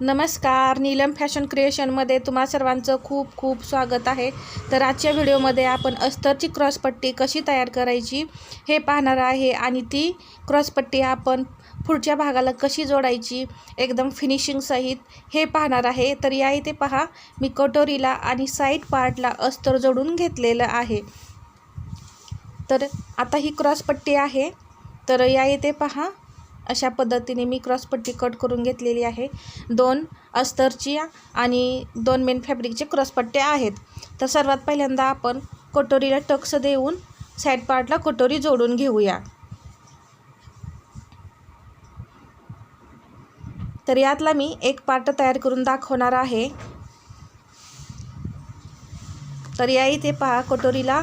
नमस्कार नीलम फॅशन क्रिएशनमध्ये तुम्हा सर्वांचं खूप खूप स्वागत आहे. तर आजच्या व्हिडिओमध्ये आपण अस्तरची क्रॉसपट्टी कशी तयार करायची हे पाहणार आहे आणि ती क्रॉसपट्टी आपण पुढच्या भागाला कशी जोडायची एकदम फिनिशिंगसहित हे पाहणार आहे. तर या इथे पहा मी कटोरीला आणि साईड पार्टला अस्तर जोडून घेतलेलं आहे. तर आता ही क्रॉसपट्टी आहे. तर या इथे पहा अशा पद्धतीने मी क्रॉसपट्टी कट करून घेतलेली आहे. दोन अस्तरची आणि दोन मेन फॅब्रिकचे क्रॉसपट्ट्या आहेत. तर सर्वात पहिल्यांदा आपण कटोरीला टक्स देऊन साईड पार्टला कटोरी जोडून घेऊया. तर यातला मी एक पार्ट तयार करून दाखवणार आहे. तर या इथे पहा कटोरीला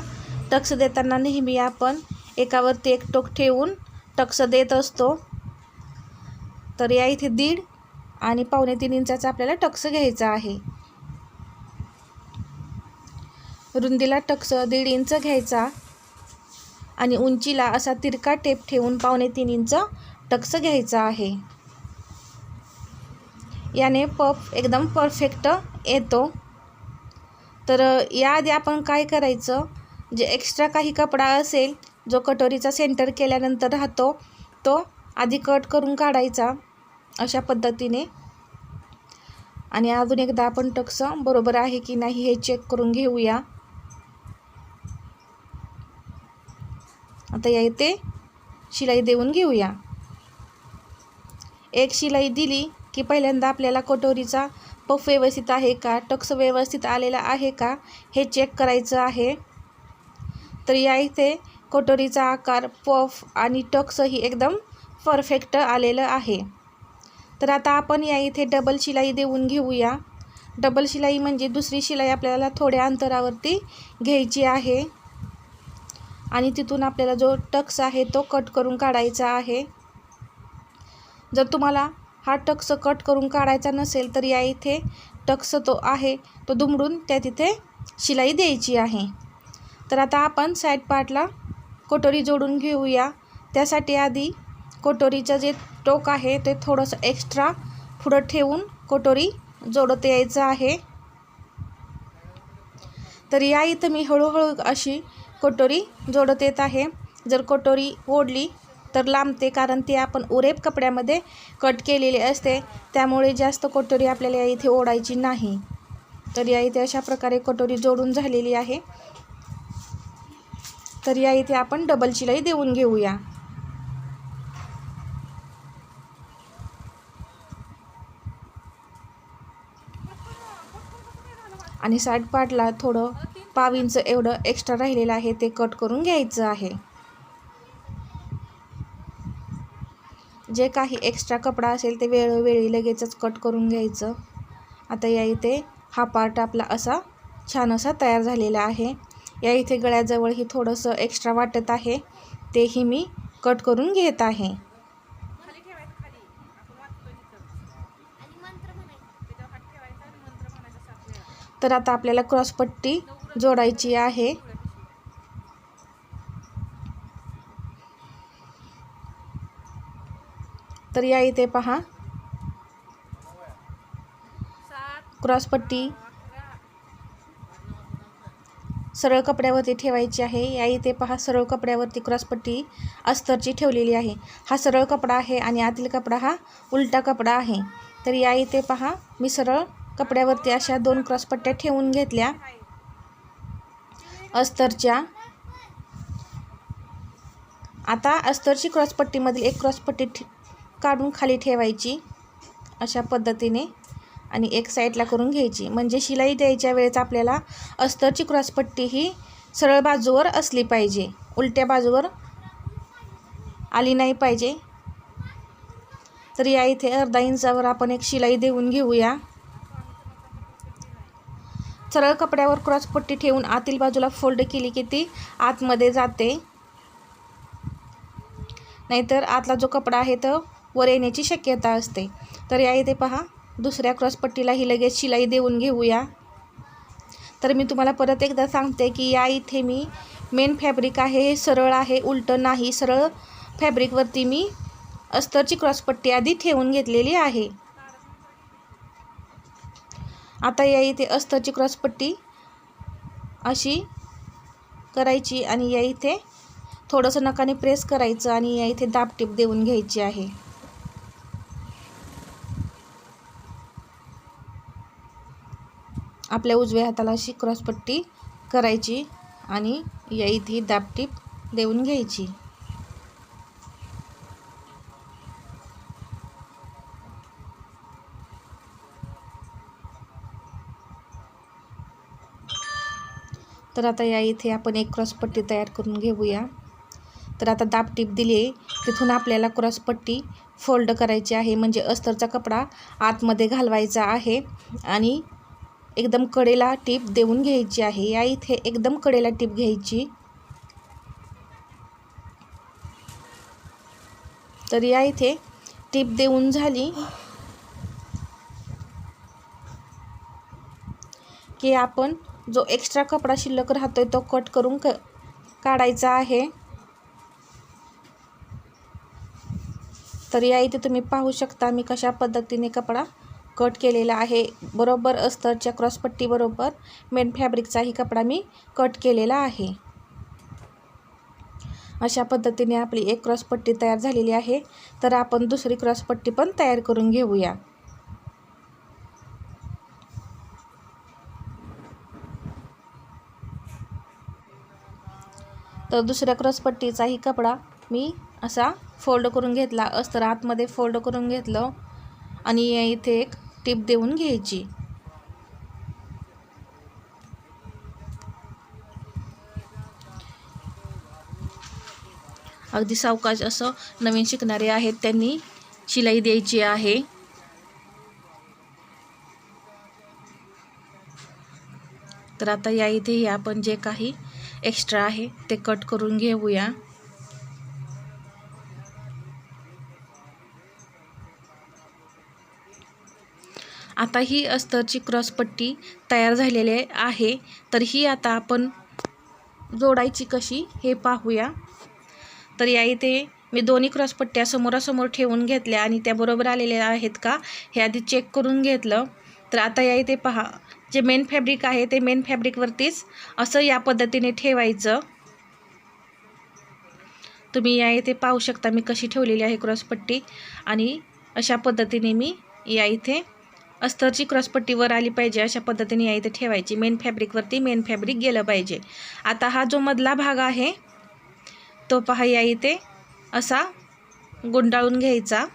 टक्स देताना नेहमी आपण एकावरती एक टोक ठेवून टक्स देत असतो. तर या इथे दीड आणि पावणे तीन इंचाचा आपल्याला टक्स घ्यायचा आहे. रुंदीला टक्स दीड इंच घ्यायचा आणि उंचीला असा तिरका टेप ठेवून पावणे तीन इंच टक्स घ्यायचा आहे. याने पफ एकदम परफेक्ट येतो. तर याआधी आपण काय करायचं? जे एक्स्ट्रा काही कपडा असेल जो कटोरीचा सेंटर केल्यानंतर राहतो तो आधी कट करून काढायचा. अशा पद्धतीने. आणि अजून एकदा आपण टक्स बरोबर आहे की नाही हे चेक करून घेऊया. आता या इथे शिलाई देऊन घेऊया. एक शिलाई दिली की पहिल्यांदा आपल्याला कटोरीचा पफ व्यवस्थित आहे का टक्स व्यवस्थित आलेला आहे का हे चेक करायचं आहे. तर या इथे कटोरीचा आकार पफ आणि टक्सही एकदम परफेक्ट आलेलं आहे. तर आता आपण या इथे डबल शिलाई देऊन घेऊया. डबल शिलाई म्हणजे दुसरी शिलाई आपल्याला थोड्या अंतरावरती घ्यायची आहे. आणि तिथून आपल्याला जो टक्स आहे तो कट करून काढायचा आहे. जर तुम्हाला हा टक्स कट करून काढायचा नसेल तर या इथे टक्स तो आहे तो दुमडून त्या तिथे शिलाई द्यायची आहे. तर आता आपण साईड पार्टला कोटोरी जोडून घेऊया. त्यासाठी आधी कोटोरीचं जे टोक आहे ते थोडंसं एक्स्ट्रा पुढं ठेवून कटोरी जोडत यायचं आहे. तर या इथं मी हळूहळू अशी कटोरी जोडत येत आहे. जर कटोरी ओढली तर लांबते कारण ती आपण उरेप कपड्यामध्ये कट केलेली असते. त्यामुळे जास्त कोटोरी आपल्याला या इथे ओढायची नाही. तर या इथे अशा प्रकारे कटोरी जोडून झालेली आहे. तर या इथे आपण डबल शिलाई देऊन घेऊया. आणि साईड पार्टला थोडं पाव इंच एवढं एक्स्ट्रा राहिलेलं आहे ते कट करून घ्यायचं आहे. जे काही एक्स्ट्रा कपडा असेल ते वेळोवेळी लगेचच कट करून घ्यायचं. आता या इथे हा पार्ट आपला असा छान असा तयार झालेला आहे. या इथे गळ्याजवळही थोडंसं एक्स्ट्रा वाटत आहे तेही मी कट करून घेत आहे. तर आता आपल्याला क्रॉसपट्टी जोडायची आहे. तर या इथे पहा. क्रॉसपट्टी सरळ कपड्यावरती ठेवायची आहे. या इथे पहा सरळ कपड्यावरती क्रॉसपट्टी अस्तरची ठेवलेली आहे. हा सरळ कपडा आहे आणि आतील कपडा हा उलटा कपडा आहे. तर या इथे पहा मी सरळ कपड्यावरती अशा दोन क्रॉसपट्ट्या ठेवून घेतल्या. अस्तरच्या. आता अस्तरची क्रॉसपट्टीमधील एक क्रॉसपट्टी काढून खाली ठेवायची अशा पद्धतीने आणि एक साईडला करून घ्यायची. म्हणजे शिलाई द्यायच्या वेळेस आपल्याला अस्तरची क्रॉसपट्टी ही सरळ बाजूवर असली पाहिजे. उलट्या बाजूवर आली नाही पाहिजे. तर या इथे अर्धा इंचावर आपण एक शिलाई देऊन घेऊया. सरळ कपड्यावर क्रॉसपट्टी ठेवून आतील बाजूला फोल्ड केली की ती आतमध्ये जाते. नाहीतर आतला जो कपडा आहे तो वर येण्याची शक्यता असते. तर या इथे पहा दुसऱ्या क्रॉसपट्टीलाही लगेच शिलाई देऊन घेऊया. तर मी तुम्हाला परत एकदा सांगते की या इथे मी मेन फॅब्रिक आहे हे सरळ आहे उलटं नाही सरळ फॅब्रिकवरती मी अस्तरची क्रॉसपट्टी आधी ठेवून घेतलेली आहे. आता या इथे अस्तरची क्रॉसपट्टी अशी करायची आणि या इथे थोडंसं नकाने प्रेस करायचं आणि या इथे दाबटीप देऊन घ्यायची आहे. आपल्या उजव्या हाताला अशी क्रॉसपट्टी करायची आणि या इथे दाबटीप देऊन घ्यायची. तर आता या इथे आपण एक क्रॉसपट्टी तयार करून घेऊया. तर आता दाब टीप दिली आहे. तिथून आपल्याला क्रॉसपट्टी फोल्ड करायची आहे. म्हणजे अस्तरचा कपडा आतमध्ये घालवायचा आहे आणि एकदम कडेला टीप देऊन घ्यायची आहे. या इथे एकदम कडेला टीप घ्यायची. तर या इथे टीप देऊन झाली की आपण जो एक्स्ट्रा कपडा शिल्लक राहतोय तो कट करून क काढायचा आहे. तर या इथे तुम्ही पाहू शकता मी कशा पद्धतीने कपडा कट केलेला आहे. बरोबर अस्तरच्या क्रॉसपट्टीबरोबर मेन फॅब्रिकचाही कपडा मी कट केलेला आहे. अशा पद्धतीने आपली एक क्रॉसपट्टी तयार झालेली आहे. तर आपण दुसरी क्रॉसपट्टी पण तयार करून घेऊया. तर दुसऱ्या क्रॉसपट्टीचाही कपडा मी असा फोल्ड करून घेतला. अस्तर आतमध्ये फोल्ड करून घेतलं आणि इथे एक टिप देऊन घ्यायची. अगदी सावकाश असं नवीन शिकणारे आहेत त्यांनी शिलाई द्यायची आहे. तर आता या इथे आपण जे काही एक्स्ट्रा आहे ते कट करून घेऊया. आता ही अस्तरची क्रॉसपट्टी तयार झालेली आहे तर ही आता आपण जोडायची कशी हे पाहूया. तर या इथे मी दोन्ही क्रॉसपट्ट्या समोरासमोर ठेवून घेतल्या आणि त्या बरोबर आलेल्या आहेत का हे आधी चेक करून घेतलं. तर आता या इथे पहा जे मेन फॅब्रिक आहे ते मेन फॅब्रिकवरतीच असं या पद्धतीने ठेवायचं. तुम्ही या इथे पाहू शकता मी कशी ठेवलेली आहे क्रॉसपट्टी आणि अशा पद्धतीने मी या इथे अस्तरची क्रॉसपट्टीवर आली पाहिजे अशा पद्धतीने या इथे ठेवायची. मेन फॅब्रिकवरती मेन फॅब्रिक गेलं पाहिजे. आता हा जो मधला भाग आहे तो पहा या इथे असा गुंडाळून घ्यायचा.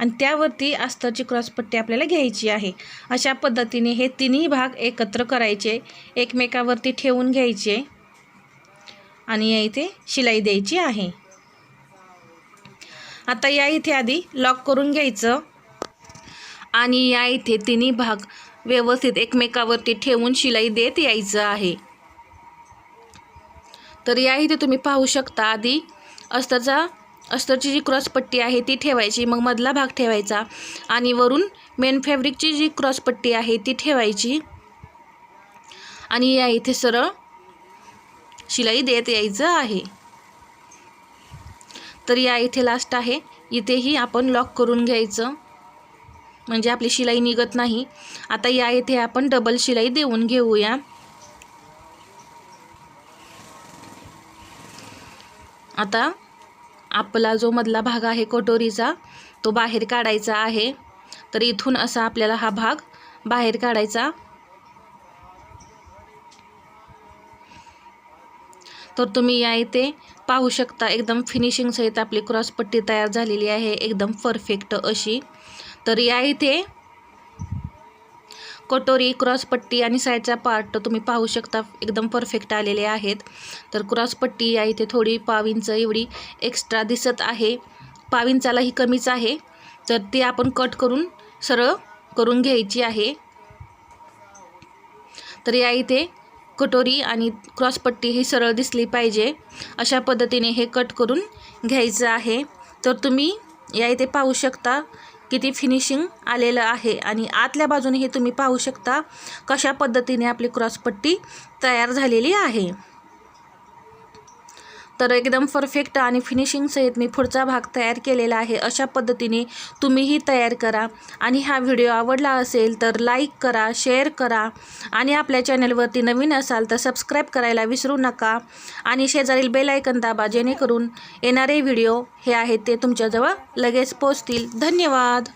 आणि त्यावरती अस्तरची क्रॉसपट्टी आपल्याला घ्यायची आहे. अशा पद्धतीने हे तिन्ही भाग एकत्र करायचे एकमेकावरती ठेवून घ्यायचे आणि या इथे शिलाई द्यायची आहे. आता या इथे आधी लॉक करून घ्यायचं आणि या इथे तिन्ही भाग व्यवस्थित एकमेकावरती ठेवून शिलाई देत यायचं आहे. तर या इथे तुम्ही पाहू शकता आधी अस्तरचा अस्तरची जी क्रॉसपट्टी आहे ती ठेवायची मग मधला भाग ठेवायचा आणि वरून मेन फॅब्रिकची जी क्रॉसपट्टी आहे ती ठेवायची. आणि या इथे सरळ शिलाई देत यायचं आहे. तर या इथे लास्ट आहे. इथेही आपण लॉक करून घ्यायचं. म्हणजे आपली शिलाई निघत नाही. आता या इथे आपण डबल शिलाई देऊन घेऊया. आता आपला जो मधला भाग आहे कटोरीचा तो बाहेर काढायचा आहे. तर इथून असा आपल्याला हा भाग बाहेर काढायचा. तर तुम्ही या इथे पाहू शकता एकदम फिनिशिंगसहित आपली क्रॉसपट्टी तयार झालेली आहे एकदम परफेक्ट अशी. तर या इथे कटोरी क्रॉसपट्टी आणि सायचा पार्ट तुम्ही पाहू शकता. एकदम परफेक्ट आलेले आहेत. तर क्रॉसपट्टी या इथे थोडी पाव इंच एवढी एक्स्ट्रा दिसत आहे. पाव इंचालाही कमीच आहे. तर ती आपण कट करून सरळ करून घ्यायची आहे. तर या इथे कटोरी आणि क्रॉसपट्टी ही सरळ दिसली पाहिजे. अशा पद्धतीने हे कट करून घ्यायचं आहे. तर तुम्ही या इथे पाहू शकता किती फिनिशिंग आलेलं आहे आणि आतल्या बाजूने हे तुम्ही पाहू शकता कशा पद्धतीने आपली क्रॉसपट्टी तयार झालेली आहे. तर एकदम परफेक्ट आणि फिनिशिंग सहित मी पुढचा भाग तयार केलेला आहे. अशा पद्धतीने तुम्हीही तयार करा. आणि हा व्हिडिओ आवडला असेल तर लाईक करा शेअर करा. आणि आपल्या चॅनलवरती नवीन असाल तर सबस्क्राईब करायला विसरू नका. आणि शेजारील बेलायकन दाबा जेणेकरून येणारे व्हिडिओ हे आहेत ते तुमच्याजवळ लगेच पोचतील धन्यवाद!